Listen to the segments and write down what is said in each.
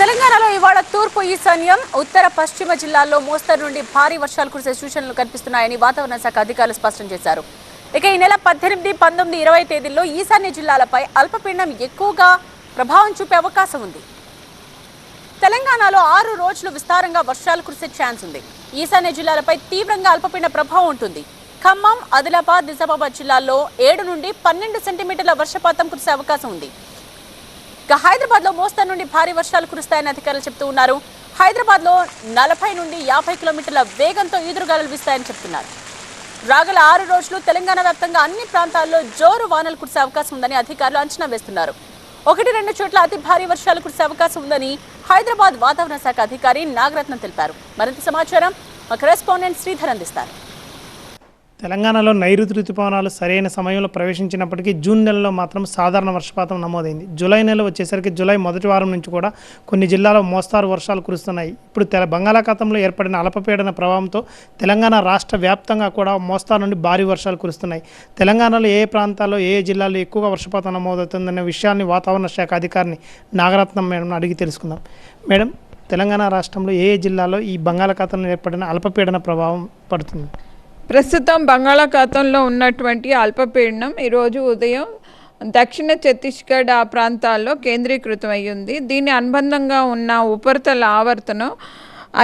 తెలంగాణలో ఇవాళ తూర్పు ఈశాన్యం ఉత్తర పశ్చిమ జిల్లాల్లో మోస్తరు నుండి భారీ వర్షాలు కురిసే సూచనలు కనిపిస్తున్నాయని వాతావరణ శాఖ అధికారులు స్పష్టం చేశారు. ఇక ఈ నెల పద్దెనిమిది పంతొమ్మిది ఇరవై తేదీల్లో ఈశాన్య జిల్లాలపై అల్పపీడనం ఎక్కువగా ప్రభావం చూపే అవకాశం ఉంది. తెలంగాణలో ఆరు రోజులు విస్తారంగా వర్షాలు కురిసే ఛాన్స్ ఉంది. ఈశాన్య జిల్లాలపై తీవ్రంగా అల్పపీడన ప్రభావం ఉంటుంది. ఖమ్మం ఆదిలాబాద్ నిజామాబాద్ జిల్లాల్లో ఏడు నుండి పన్నెండు సెంటీమీటర్ల వర్షపాతం కురిసే అవకాశం ఉంది. ఇక హైదరాబాద్లో మోస్తరు నుండి భారీ వర్షాలు కురుస్తాయని అధికారులు చెబుతూ ఉన్నారు. హైదరాబాద్లో నలభై నుండి యాభై కిలోమీటర్ల వేగంతో ఈదురుగాలు వీస్తాయని చెప్తున్నారు రాగల ఆరు రోజులు తెలంగాణ వ్యాప్తంగా అన్ని ప్రాంతాల్లో జోరు వానలు కురిసే అవకాశం ఉందని అధికారులు అంచనా వేస్తున్నారు. ఒకటి రెండు చోట్ల అతి భారీ వర్షాలు కురిసే అవకాశం ఉందని హైదరాబాద్ వాతావరణ శాఖ అధికారి నాగరత్నం తెలిపారు. మరింత సమాచారం మా కరెస్పాండెంట్ శ్రీధర్ అందిస్తారు. తెలంగాణలో నైరుతి ఋతుపవనాలు సరైన సమయంలో ప్రవేశించినప్పటికీ జూన్ నెలలో మాత్రం సాధారణ వర్షపాతం నమోదైంది. జూలై నెల వచ్చేసరికి జూలై మొదటి వారం నుంచి కూడా కొన్ని జిల్లాలో మోస్తారు వర్షాలు కురుస్తున్నాయి. ఇప్పుడు తెల బంగాళాఖాతంలో ఏర్పడిన అల్పపీడన ప్రభావంతో తెలంగాణ రాష్ట్ర వ్యాప్తంగా కూడా మోస్తారు నుండి భారీ వర్షాలు కురుస్తున్నాయి. తెలంగాణలో ఏ ప్రాంతాల్లో ఏ జిల్లాలో ఎక్కువగా వర్షపాతం నమోదవుతుందనే విషయాన్ని వాతావరణ శాఖ అధికారిని నాగరత్నం మేడం అడిగి తెలుసుకుందాం. మేడం తెలంగాణ రాష్ట్రంలో ఏ జిల్లాలో ఈ బంగాళాఖాతంలో ఏర్పడిన అల్పపీడన ప్రభావం పడుతుంది? ప్రస్తుతం బంగాళాఖాతంలో ఉన్నటువంటి అల్పపీడనం ఈరోజు ఉదయం దక్షిణ ఛత్తీస్గఢ్ ఆ ప్రాంతాల్లో కేంద్రీకృతం అయ్యింది దీని అనుబంధంగా ఉన్న ఉపరితల ఆవర్తనం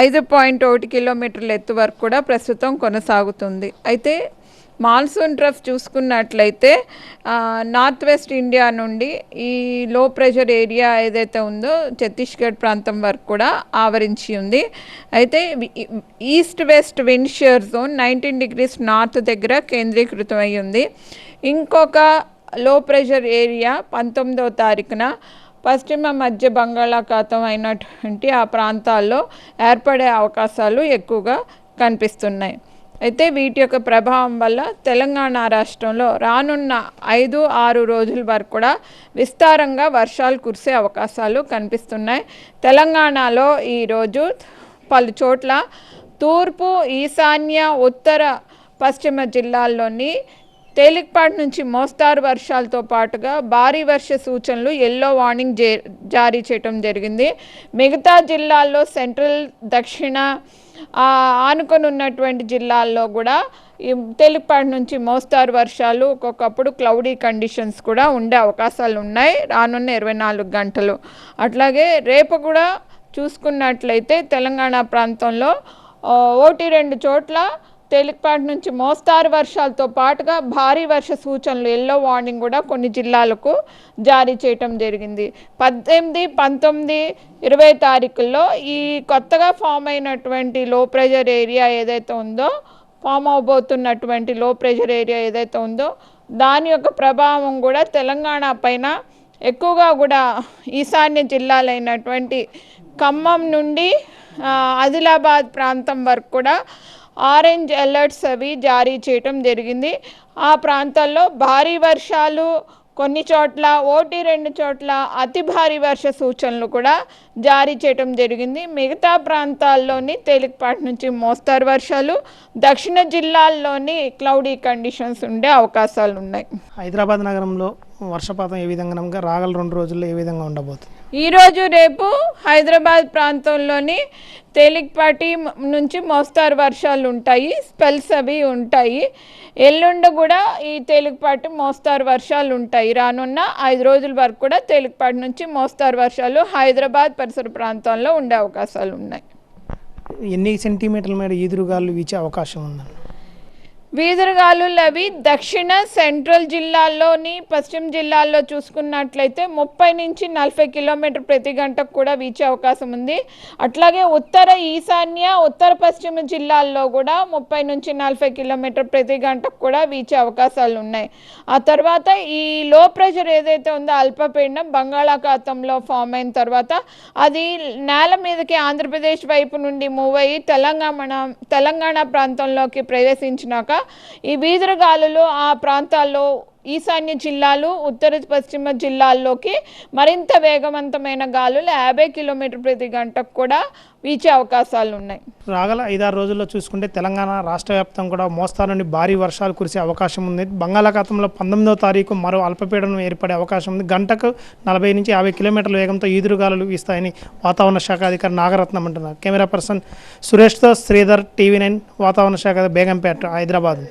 ఐదు పాయింట్ ఒకటి కిలోమీటర్ల ఎత్తు వరకు కూడా ప్రస్తుతం కొనసాగుతుంది. అయితే మాన్సూన్ ట్రఫ్ చూసుకున్నట్లయితే నార్త్ వెస్ట్ ఇండియా నుండి ఈ లో ప్రెషర్ ఏరియా ఏదైతే ఉందో ఛత్తీస్గఢ్ ప్రాంతం వరకు కూడా ఆవరించి ఉంది. అయితే east west wind shear zone nineteen degrees north దగ్గర కేంద్రీకృతం అయి ఉంది. ఇంకొక లో ప్రెషర్ ఏరియా పంతొమ్మిదవ తారీఖున పశ్చిమ మధ్య బంగాళాఖాతం అయినటువంటి ఆ ప్రాంతాల్లో ఏర్పడే అవకాశాలు ఎక్కువగా కనిపిస్తున్నాయి. అయితే వీటి యొక్క ప్రభావం వల్ల తెలంగాణ రాష్ట్రంలో రానున్న ఐదు ఆరు రోజుల వరకు కూడా విస్తారంగా వర్షాలు కురిసే అవకాశాలు కనిపిస్తున్నాయి. తెలంగాణలో ఈరోజు పలు చోట్ల తూర్పు ఈశాన్య ఉత్తర పశ్చిమ జిల్లాల్లోని తేలికపాటి నుంచి మోస్తారు వర్షాలతో పాటుగా భారీ వర్ష సూచనలు ఎల్లో వార్నింగ్ జారీ చేయటం జరిగింది. మిగతా జిల్లాల్లో సెంట్రల్ దక్షిణ ఆనుకొని ఉన్నటువంటి జిల్లాల్లో కూడా ఈ తేలికపాటి నుంచి మోస్తారు వర్షాలు ఒక్కొక్కప్పుడు క్లౌడీ కండిషన్స్ కూడా ఉండే అవకాశాలు ఉన్నాయి. రానున్న ఇరవై నాలుగు గంటలు. అట్లాగే రేపు కూడా చూసుకున్నట్లయితే తెలంగాణ ప్రాంతంలో ఒకటి రెండు చోట్ల తేలికపాటి నుంచి మోస్తారు వర్షాలతో పాటుగా భారీ వర్ష సూచనలు ఎల్లో వార్నింగ్ కూడా కొన్ని జిల్లాలకు జారీ చేయటం జరిగింది. పద్దెనిమిది పంతొమ్మిది ఇరవై తారీఖుల్లో ఈ కొత్తగా ఫామ్ అయినటువంటి లో ప్రెషర్ ఏరియా ఏదైతే ఉందో ఫామ్ అవబోతున్నటువంటి లో ప్రెషర్ ఏరియా ఏదైతే ఉందో దాని యొక్క ప్రభావం కూడా తెలంగాణ పైన ఎక్కువగా కూడా ఈశాన్య జిల్లాలైనటువంటి ఖమ్మం నుండి ఆదిలాబాద్ ప్రాంతం వరకు కూడా ఆరెంజ్ అలర్ట్స్ అవి జారీ చేయటం జరిగింది. ఆ ప్రాంతాల్లో భారీ వర్షాలు కొన్ని చోట్ల ఓటి రెండు చోట్ల అతి భారీ వర్ష సూచనలు కూడా జారీ చేయటం జరిగింది. మిగతా ప్రాంతాల్లోని తేలికపాటి నుంచి మోస్తారు వర్షాలు దక్షిణ జిల్లాల్లోని క్లౌడీ కండిషన్స్ ఉండే అవకాశాలు ఉన్నాయి హైదరాబాద్ నగరంలో వర్షపాతం ఏ విధంగా నమ్మకం? రాగల రెండు రోజుల్లో ఏ విధంగా ఉండబోతుంది? ఈరోజు రేపు హైదరాబాద్ ప్రాంతంలోని తేలికపాటి నుంచి మోస్తారు వర్షాలు ఉంటాయి స్పెల్స్ అవి ఉంటాయి. ఎల్లుండి కూడా ఈ తేలికపాటి మోస్తారు వర్షాలు ఉంటాయి. రానున్న ఐదు రోజుల వరకు కూడా తేలికపాటి నుంచి మోస్తారు వర్షాలు హైదరాబాద్ పరిసర ప్రాంతాల్లో ఉండే అవకాశాలు ఉన్నాయి. ఎన్ని సెంటీమీటర్ల మేర ఈదురుగాలు వీచే అవకాశం ఉందండి? వీధురుగాలులు అవి దక్షిణ సెంట్రల్ జిల్లాల్లోని పశ్చిమ జిల్లాల్లో చూసుకున్నట్లయితే ముప్పై నుంచి నలభై కిలోమీటర్ ప్రతి గంటకు కూడా వీచే అవకాశం ఉంది. అట్లాగే ఉత్తర ఈశాన్య ఉత్తర పశ్చిమ జిల్లాల్లో కూడా ముప్పై నుంచి నలభై కిలోమీటర్ ప్రతి గంటకు కూడా వీచే అవకాశాలు ఉన్నాయి. ఆ తర్వాత ఈ లో ప్రెషర్ ఏదైతే ఉందో అల్పపీడనం బంగాళాఖాతంలో ఫామ్ అయిన తర్వాత అది నేల మీదకి ఆంధ్రప్రదేశ్ వైపు నుండి మూవ్ అయ్యి తెలంగాణ తెలంగాణ ప్రాంతంలోకి ప్రవేశించినాక ఈ వీధురు ఆ ప్రాంతాల్లో ఈశాన్య జిల్లాలు ఉత్తర పశ్చిమ జిల్లాల్లోకి మరింత వేగవంతమైన గాలులు యాభై కిలోమీటర్ ప్రతి గంటకు కూడా వీచే అవకాశాలు ఉన్నాయి. రాగల ఐదారు రోజుల్లో చూసుకుంటే తెలంగాణ రాష్ట్ర వ్యాప్తం కూడా మోస్తారు నుండి భారీ వర్షాలు కురిసే అవకాశం ఉంది. బంగాళాఖాతంలో పంతొమ్మిదవ తారీఖు మరో అల్పపీడనం ఏర్పడే అవకాశం ఉంది. గంటకు నలభై నుంచి యాభై కిలోమీటర్ల వేగంతో ఈదురుగాలులు వీస్తాయని వాతావరణ శాఖ అధికారి నాగరత్నం అంటున్నారు. కెమెరా పర్సన్ సురేష్తో శ్రీధర్ టీవీ నైన్ వాతావరణ శాఖ బేగంపేట హైదరాబాద్.